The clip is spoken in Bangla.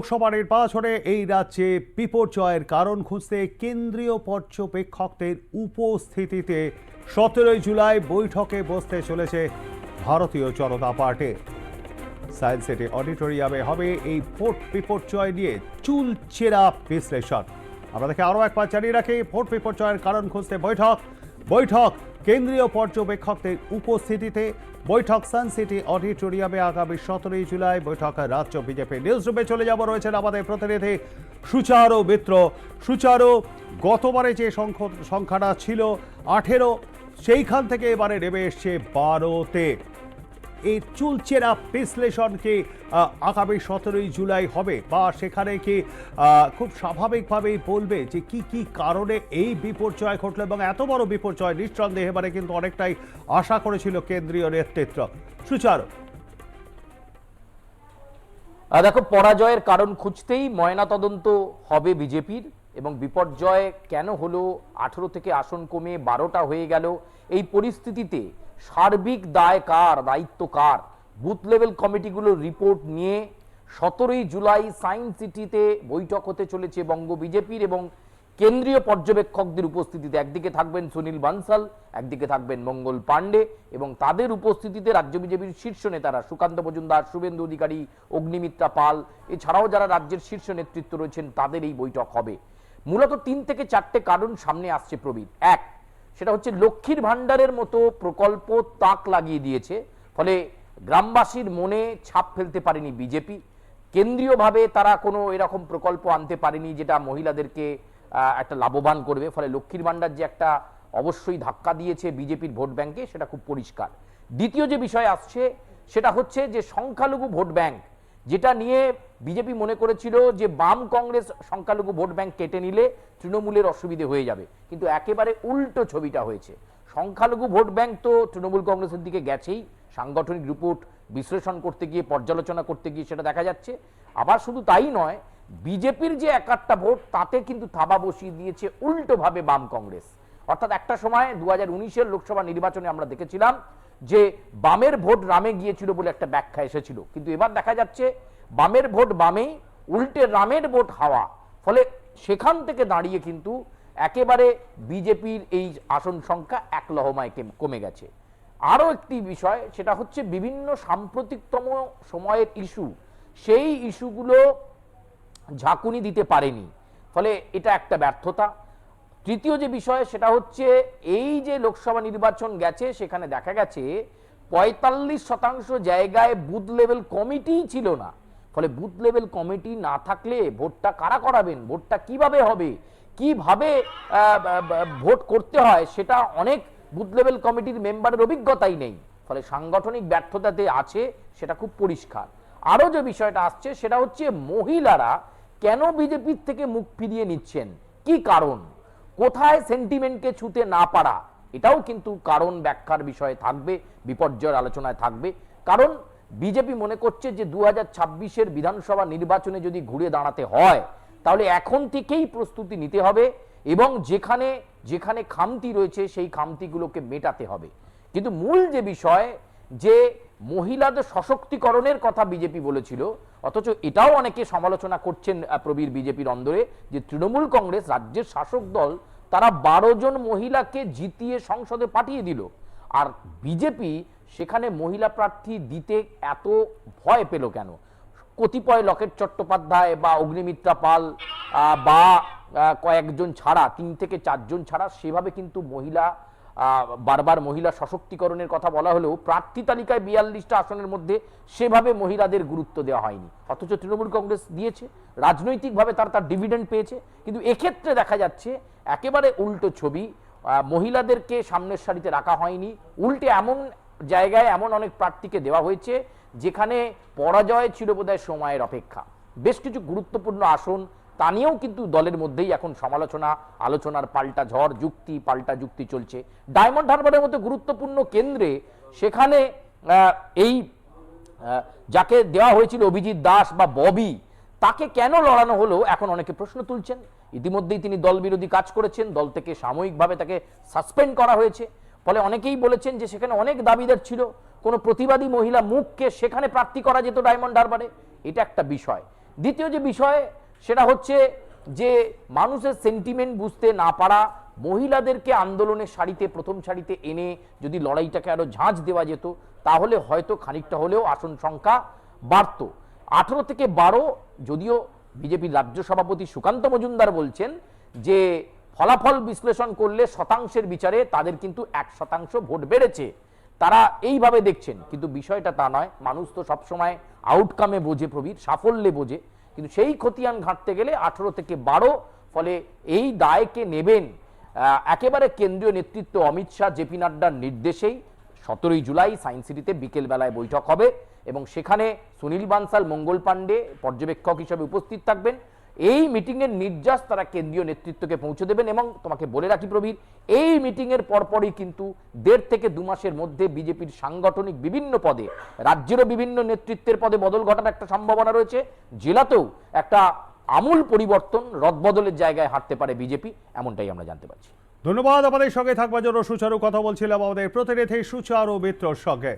লোকসভা নির্বাচনে এই রাজ্যে বিপর্যয়ের কারণ খুঁজতে কেন্দ্রীয় পর্যবেক্ষকদের উপস্থিতিতে সতেরোই জুলাই বৈঠকে বসতে চলেছে ভারতীয় জনতা পার্টি। সায়েন্স সিটি অডিটোরিয়ামে হবে এই ভোট বিপর্যয় নিয়ে চুলচেরা বিশ্লেষণ। আপনাদেরকে আরও একবার জানিয়ে রাখি, ভোট বিপর্যয়ের কারণ খুঁজতে বৈঠক বৈঠক কেন্দ্রীয় পর্যবেক্ষকদের উপস্থিতিতে বৈঠক সান সিটি অডিটোরিয়ামে আগামী সতেরোই জুলাই বৈঠক রাজ্য বিজেপি নিউজ রুমে চলে যাব। রয়েছেন আমাদের প্রতিনিধি সুচারু মিত্র। সুচারু, গতবারে যে সংখ্য- সংখ্যাটা ছিল আঠেরো, সেইখান থেকে এবারে নেমে এসছে বারোতে। এই চুলচেরা বিশ্লেষণ কি আহ, আগামী সতেরোই জুলাই হবে বা সেখানে কি খুব স্বাভাবিকভাবেই বলবে যে কি কি কারণে এই বিপর্যয় ঘটলো এবং এত বড় বিপর্যয় নিঃসন্দেহে এবারে কিন্তু অনেকটাই আশা করেছিল কেন্দ্রীয় নেতৃত্ব। সুচারু। দেখো পরাজয়ের কারণ খুঁজতেই ময়নাতদন্ত হবে বিজেপির এবং বিপর্যয় কেন হলো? আঠেরো থেকে আসন কমে বারোটা হয়ে গেল। এই পরিস্থিতিতে সার্বিক দায় কার, দায়িত্ব কার? বুথ লেভেল কমিটিগুলোর রিপোর্ট নিয়ে সতেরোই জুলাই সায়েন্স সিটিতে বৈঠক হতে চলেছে বঙ্গ বিজেপির এবং কেন্দ্রীয় পর্যবেক্ষকদের উপস্থিতিতে। একদিকে থাকবেন সুনীল বানসাল, একদিকে থাকবেন মঙ্গল পাণ্ডে এবং তাদের উপস্থিতিতে রাজ্য বিজেপির শীর্ষ নেতারা সুকান্ত মজুমদার, শুভেন্দু অধিকারী, অগ্নিমিত্রা পাল, এছাড়াও যারা রাজ্যের শীর্ষ নেতৃত্ব রয়েছেন, তাদের এই বৈঠক হবে। মূলত তিন থেকে চারটে কারণ সামনে আসছে প্রবীণ এক সেটা হচ্ছে লক্ষ্মীর ভাণ্ডারের মতো প্রকল্প তাক লাগিয়ে দিয়েছে। ফলে গ্রামবাসীর মনে ছাপ ফেলতে পারেনি বিজেপি। কেন্দ্রীয়ভাবে তারা কোনো এরকম প্রকল্প আনতে পারেনি যেটা মহিলাদেরকে একটা লাভবান করবে। ফলে লক্ষ্মীর ভাণ্ডার যে একটা অবশ্যই ধাক্কা দিয়েছে বিজেপির ভোট ব্যাংকে সেটা খুব পরিষ্কার। দ্বিতীয় যে বিষয় আসছে সেটা হচ্ছে যে সংখ্যালঘু ভোট ব্যাংক যেটা নিয়ে বিজেপি মনে করেছিল যে বাম কংগ্রেস সংখ্যালঘু ভোট ব্যাংক কেটে নিলে তৃণমূলের অসুবিধে হয়ে যাবে। কিন্তু একেবারে উল্টো ছবিটা হয়েছে। সংখ্যালঘু ভোট ব্যাংক তো তৃণমূল কংগ্রেসের দিকে গেছেই। সাংগঠনিক রিপোর্ট বিশ্লেষণ করতে গিয়ে, পর্যালোচনা করতে গিয়ে সেটা দেখা যাচ্ছে। আবার শুধু তাই নয়, বিজেপির যে এক আটটা ভোট, তাতে কিন্তু থাবা বসিয়ে দিয়েছে উল্টোভাবে বাম কংগ্রেস। অর্থাৎ একটা সময় দু হাজার লোকসভা নির্বাচনে আমরা দেখেছিলাম যে বামের ভোট রামে গিয়েছিল বলে একটা ব্যাখ্যা এসেছিল। কিন্তু এবার দেখা যাচ্ছে বামের ভোট বামেই উল্টে রামের ভোট হাওয়া। ফলে সেখান থেকে দাঁড়িয়ে কিন্তু একেবারে বিজেপির এই আসন সংখ্যা এক লহমায় কমে গেছে। আরও একটি বিষয়, সেটা হচ্ছে বিভিন্ন সাম্প্রতিকতম সময়ের ইস্যু। সেই ইস্যুগুলো ঝাঁকুনি দিতে পারেনি। ফলে এটা একটা ব্যর্থতা। তৃতীয় যে বিষয়, সেটা হচ্ছে এই যে লোকসভা নির্বাচন গেছে, সেখানে দেখা গেছে পঁয়তাল্লিশ শতাংশ জায়গায় বুথ লেভেল কমিটিই ছিল না। ফলে বুথ লেভেল কমিটি না থাকলে ভোটটা কারা করাবেন? ভোটটা কীভাবে হবে? কীভাবে ভোট করতে হয়? সেটা অনেক বুথ লেভেল কমিটির মেম্বারের অভিজ্ঞতাই নেই। ফলে সাংগঠনিক ব্যর্থতাতে আছে, সেটা খুব পরিষ্কার। আরও যে বিষয়টা আসছে, সেটা হচ্ছে মহিলারা কেন বিজেপির থেকে মুখ ফিরিয়ে নিচ্ছেন? কি কারণ? কোথায় সেন্টিমেন্টকে ছুতে না পারা, এটাও কিন্তু কারণ ব্যাখ্যার বিষয়ে থাকবে, বিপর্যয়ের আলোচনায় থাকবে। কারণ বিজেপি মনে করছে যে দু হাজার বিধানসভা নির্বাচনে যদি ঘুরে দাঁড়াতে হয়, তাহলে এখন থেকেই প্রস্তুতি নিতে হবে এবং যেখানে যেখানে খামতি রয়েছে সেই খামতিগুলোকে মেটাতে হবে। কিন্তু মূল যে বিষয়, যে মহিলাদের সশক্তিকরণের কথা বিজেপি বলেছিল, অথচ এটাও অনেকে সমালোচনা করছেন প্রবীর বিজেপির অন্দরে, যে তৃণমূল কংগ্রেস রাজ্যের শাসক দল তারা বারো জন মহিলাকে জিতিয়ে সংসদে পাঠিয়ে দিল। আর বিজেপি সেখানে মহিলা প্রার্থী দিতে এত ভয় পেল কেন? কতিপয় লকেট চট্টোপাধ্যায় বা অগ্নিমিত্রা পাল বা কয়েকজন ছাড়া, তিন থেকে চারজন ছাড়া সেভাবে কিন্তু মহিলা বারবার মহিলা সশক্তিকরণের কথা বলা হলেও প্রার্থী তালিকায় বিয়াল্লিশটা আসনের মধ্যে সেভাবে মহিলাদের গুরুত্ব দেওয়া হয়নি। অথচ তৃণমূল কংগ্রেস দিয়েছে, রাজনৈতিকভাবে তার তার ডিভিডেন্ড পেয়েছে, কিন্তু এক্ষেত্রে দেখা যাচ্ছে একেবারে উল্টো ছবি মহিলাদেরকে সামনের সারিতে রাখা হয়নি। উল্টে এমন জায়গায় এমন অনেক প্রার্থীকে দেওয়া হয়েছে, যেখানে পরাজয় ছিল বোধহয় সময়ের অপেক্ষা। বেশ কিছু গুরুত্বপূর্ণ আসন তা নিয়েও কিন্তু দলের মধ্যেই এখন সমালোচনা, আলোচনার পাল্টা ঝড়, যুক্তি, পাল্টা যুক্তি চলছে। ডায়মন্ড হারবারের মতো গুরুত্বপূর্ণ কেন্দ্রে সেখানে এই যাকে দেওয়া হয়েছিল অভিজিৎ দাস বা ববি, তাকে কেন লড়ানো হলো এখন অনেকে প্রশ্ন তুলছেন। ইতিমধ্যেই তিনি দল বিরোধী কাজ করেছেন, দল থেকে সাময়িকভাবে তাকে সাসপেন্ড করা হয়েছে। ফলে অনেকেই বলেছেন যে সেখানে অনেক দাবিদার ছিল। কোনো প্রতিবাদী মহিলা মুখকে সেখানে প্রার্থী করা যেত ডায়মন্ড হারবারে। এটা একটা বিষয়। দ্বিতীয় যে বিষয় সেটা হচ্ছে যে মানুষের সেন্টিমেন্ট বুঝতে না পারা, মহিলাদেরকে আন্দোলনের সারিতে, প্রথম সারিতে এনে যদি লড়াইটাকে আরও ঝাঁঝ দেওয়া যেত, তাহলে হয়তো খানিকটা হলেও আসন সংখ্যা বাড়তো। আঠেরো থেকে বারো, যদিও বিজেপির রাজ্য সভাপতি সুকান্ত মজুমদার বলছেন যে ফলাফল বিশ্লেষণ করলে শতাংশের বিচারে তাদের কিন্তু এক শতাংশ ভোট বেড়েছে। তারা এইভাবে দেখছেন, কিন্তু বিষয়টা তা নয়। মানুষ তো সবসময় আউটকামে বোঝে প্রবীর, সাফল্যে বোঝে। কিন্তু সেই খতিয়ান ঘাঁটতে গেলে আঠেরো থেকে বারো, ফলে এই দায়কে নেবেন একেবারে কেন্দ্রীয় নেতৃত্ব অমিত শাহ, জেপি নাড্ডার নির্দেশেই সতেরোই জুলাই সায়েন্স সিটিতে বিকেলবেলায় বৈঠক হবে এবং সেখানে সুনীল বানসাল, মঙ্গল পাণ্ডে পর্যবেক্ষক হিসেবে উপস্থিত থাকবেন। এই মিটিংয়ের নির্যাস তারা কেন্দ্রীয় নেতৃত্বকে পৌঁছে দেবেন এবং তোমাকে বলে রাখি প্রবীর, এই মিটিংয়ের পরপরই কিন্তু দেড় থেকে দু মাসের মধ্যে বিজেপির সাংগঠনিক বিভিন্ন পদে, রাজ্যেরও বিভিন্ন নেতৃত্বের পদে বদল ঘটার একটা সম্ভাবনা রয়েছে। জেলাতেও একটা আমূল পরিবর্তন, রদবদলের জায়গায় হাঁটতে পারে বিজেপি, এমনটাই আমরা জানতে পারছি। ধন্যবাদ, আমাদের সঙ্গে থাকবার জন্য সুচারু কথা বলছিলাম আমাদের প্রতিনিধি সুচারু মিত্রর সঙ্গে।